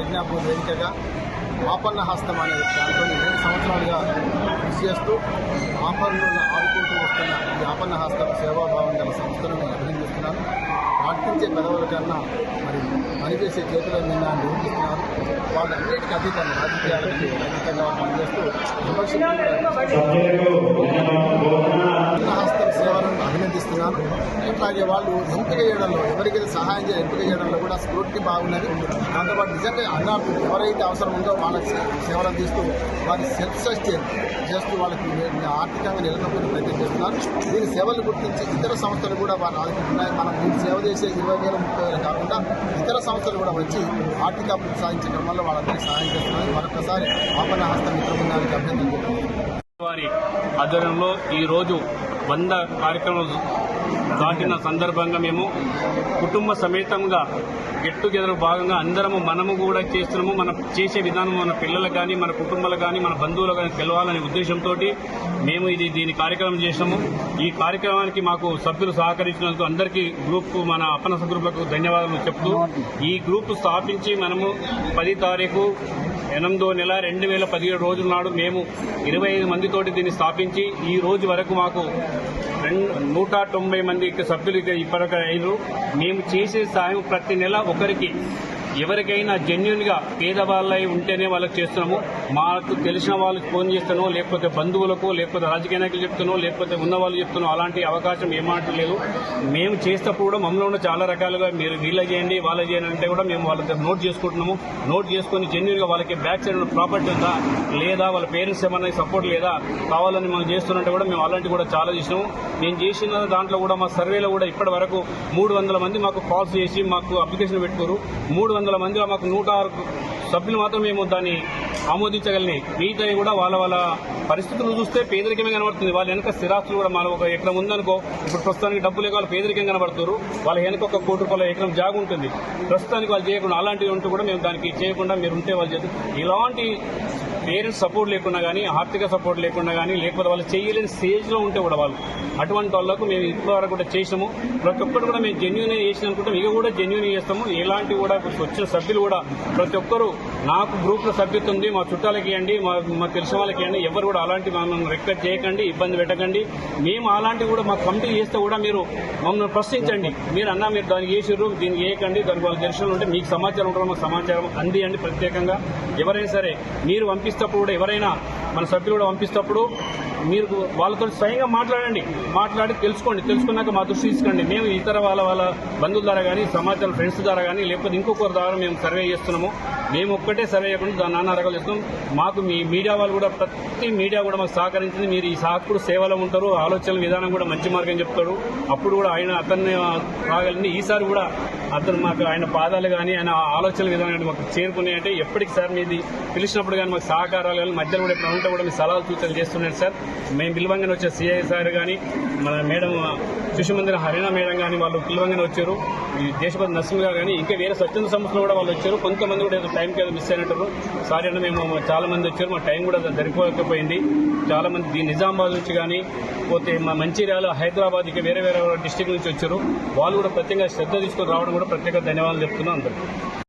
ప్రజ్ఞాపూర్ వేదికగా ఆపన్న హస్తం అనే దాంతో రెండు సంవత్సరాలుగా కృషి చేస్తూ ఆపన్నులను ఆదుకుంటూ వస్తున్న ఈ ఆపన్న హస్తం సేవాభావం గల సంస్థను నేను అభినందిస్తున్నాను. ప్రార్థించే పెదవుల కన్నా మరి పనిచేసే చేతుల మీద నిర్వహిస్తున్నారు వాళ్ళన్నిటికీ అతీతంగా రాజకీయాలకి అతీతంగా పనిచేస్తూ విమర్శలు అభినందిస్తున్నాను అట్లాగే వాళ్ళు ఎంపిక చేయడంలో ఎవరికైతే సహాయం చేయాలి ఎంపిక చేయడంలో కూడా స్ఫూర్తి బాగున్నది. దాంతోపాటు నిజంగా అన్నాడు ఎవరైతే అవసరం ఉందో వాళ్ళకి సేవలు అందిస్తూ వారి సెల్ఫ్ సస్టైన్ చేస్తూ వాళ్ళకి ఆర్థికంగా నిలదొక్కుని ప్రయత్నం చేస్తున్నారు. దీని సేవలు గుర్తించి ఇతర సంస్థలు కూడా వారు ఆదుకుంటున్నాయి మనం దీన్ని సేవ చేసే ఇరవై వేల ముప్పై వేలు కాకుండా ఇతర సంస్థలు కూడా వచ్చి ఆర్థిక అభివృద్ధి సాధించడం వల్ల వాళ్ళందరికీ సహాయం చేస్తున్నారు మరొకసారి ఆపణ హస్త మిత్ర బృందానికి అభ్యర్థన వారి ఆధ్వర్యంలో ఈరోజు వంద కార్యక్రమాలు దాటిన సందర్భంగా మేము కుటుంబ సమేతంగా గెట్ టుగెదర్ భాగంగా అందరము మనము కూడా చేస్తున్నాము. మన చేసే విధానం మన పిల్లలకు కానీ మన కుటుంబాలకు కానీ మన బంధువులకు కానీ తెలవాలనే ఉద్దేశంతో మేము ఇది దీని కార్యక్రమం చేసినాము ఈ కార్యక్రమానికి మాకు సభ్యులు సహకరించినందుకు అందరికీ గ్రూప్ మన అప్పన గ్రూపులకు ధన్యవాదాలు చెప్తూ ఈ గ్రూప్ స్థాపించి మనము పది తారీఖు ఎనిమిదో నెల రెండు వేల పదిహేడు రోజుల నాడు మేము ఇరవై ఐదు మందితోటి దీన్ని స్థాపించి ఈ రోజు వరకు మాకు రెండు నూట తొంభై మంది సభ్యులు ఇక ఇప్పటికే అయినారు మేము చేసే సాయం ప్రతి నెల ఒకరికి. ఎవరికైనా జెన్యున్గా పేదవాళ్ళై ఉంటేనే వాళ్ళకి చేస్తున్నాము. మాకు తెలిసిన వాళ్ళకి ఫోన్ చేస్తానో లేకపోతే బంధువులకు లేకపోతే రాజకీయ నాయకులు చెప్తానో లేకపోతే ఉన్న వాళ్ళు చెప్తానో అలాంటి అవకాశం ఏమాటం లేదు. మేము చేసేటప్పుడు కూడా మమ్మల్ని ఉన్న చాలా రకాలుగా మీరు వీళ్ళ చేయండి వాళ్ళ చేయండి అంటే కూడా మేము వాళ్ళ దగ్గర నోట్ చేసుకుంటున్నాము. నోట్ చేసుకుని జెన్యున్గా వాళ్ళకి బ్యాక్ సైడ్ ప్రాపర్టీ ఉందా లేదా వాళ్ళ పేరెంట్స్ ఏమన్నా సపోర్ట్ లేదా కావాలని మనం చేస్తున్నట్టు కూడా మేము అలాంటి కూడా చాలా చేసినాము. నేను చేసిన దాంట్లో కూడా మా సర్వేలో కూడా ఇప్పటి వరకు మూడు వందల మంది మాకు కాల్స్ చేసి మాకు అప్లికేషన్ పెట్టుకోరు మూడు వందల వందల మందిలో మాకు నూట ఆరు సభ్యులు మాత్రం మేము దాన్ని ఆమోదించగలిగినాయి మిగతా కూడా వాళ్ళ వాళ్ళ పరిస్థితులు చూస్తే పేదరికమే కనబడుతుంది. వాళ్ళ వెనక స్థిరాస్తులు కూడా మన ఒక ఎకరం ఉందనుకో ఇప్పుడు ప్రస్తుతానికి డబ్బులు లేక వాళ్ళు పేదరికం కనబడుతున్నారు. వాళ్ళ వెనక ఒక కోటి రూపాయల ఎకరం జాగు ఉంటుంది. ప్రస్తుతానికి వాళ్ళు చేయకుండా అలాంటివి ఉంటూ కూడా మేము దానికి చేయకుండా మీరు ఉంటే వాళ్ళు చేస్తారు ఇలాంటి పేరెంట్స్ సపోర్ట్ లేకుండా కానీ ఆర్థిక సపోర్ట్ లేకుండా కానీ లేకపోతే వాళ్ళు చేయలేని స్టేజ్లో ఉంటే కూడా వాళ్ళు అటువంటి వాళ్ళకు మేము ఇంతవరకు కూడా చేసాము ప్రతి ఒక్కరు కూడా మేము జెన్యున్ చేసిన అనుకుంటాం. ఇక కూడా జెన్యున్ చేస్తాము. ఎలాంటి కూడా వచ్చిన సభ్యులు కూడా ప్రతి ఒక్కరు నాకు గ్రూప్లో సభ్యత ఉంది మా చుట్టాలకి ఇవ్వండి మా మా తెలిసిన వాళ్ళకి ఇవ్వండి ఎవరు కూడా అలాంటి మమ్మల్ని రిక్వెస్ట్ చేయకండి ఇబ్బంది పెట్టకండి. మేము అలాంటివి కూడా మా కమిటీ చేస్తే కూడా మీరు మమ్మల్ని ప్రశ్నించండి. మీరు అన్నా మీరు దానికి చేసిర్రు దీనికి చేయకండి దానికి వాళ్ళ దర్శనం ఉంటే మీకు సమాచారం ఉంటుంది మాకు సమాచారం అందియండి ప్రత్యేకంగా. ఎవరైనా సరే మీరు పంపిస్తప్పుడు కూడా ఎవరైనా మన సభ్యులు కూడా పంపిస్తప్పుడు మీరు వాళ్ళతో స్వయంగా మాట్లాడండి. మాట్లాడి తెలుసుకోండి. తెలుసుకున్నాక మా దృష్టి తీసుకోండి మేము ఇతర వాళ్ళ వాళ్ళ బంధువుల ద్వారా కానీ సమాచారం ఫ్రెండ్స్ ద్వారా కానీ లేకపోతే ఇంకొకరి ద్వారా మేము సర్వే చేస్తున్నాము. మేము ఒక్కటే సర్వే చేయకుండా దాని నాన్న రకాలు చేస్తున్నాం. మాకు మీ మీడియా వాళ్ళు కూడా ప్రతి మీడియా కూడా మాకు సహకరించింది. మీరు ఈ సహకుడు సేవలో ఉంటారు. ఆలోచన విధానం కూడా మంచి మార్గం చెప్తాడు. అప్పుడు కూడా ఆయన అతన్ని రాగలిగింది ఈసారి కూడా అతను మాకు ఆయన పాదాలు కానీ ఆయన ఆలోచన విధానం కానీ మాకు చేరుకున్నాయంటే ఎప్పటికి సార్ మీది పిలిచినప్పుడు కానీ మాకు సహకారాలు కానీ మధ్యలో కూడా ఎప్పుడు ఉంటే కూడా మీ సలహాలు సూచనలు చేస్తున్నాడు సార్. మేము పిలవంగానే వచ్చే సిఐ సార్ కానీ మన మేడం శిశుమందిర హరిణ మేడం కానీ వాళ్ళు పిలవంగానే వచ్చారు. ఈ దేశపతి నరసింహ గారు కానీ ఇంకా వేరే స్వచ్ఛంద సంస్థలు కూడా వాళ్ళు వచ్చారు. కొంతమంది కూడా ఏదో టైంకి ఏదో మిస్ అయినట్టు. సారీ అంటే మేము చాలా మంది వచ్చారు. మా టైం కూడా సరిపోకపోయింది. చాలా మంది నిజామాబాద్ నుంచి కానీ పోతే మా మంచిర్యాల హైదరాబాద్ ఇంకా వేరే వేరే డిస్టిక్ నుంచి వచ్చారు. వాళ్ళు కూడా ప్రత్యేకంగా శ్రద్ధ తీసుకొని రావడం కూడా ప్రత్యేక ధన్యవాదాలు చెప్తున్నాం అందరికీ.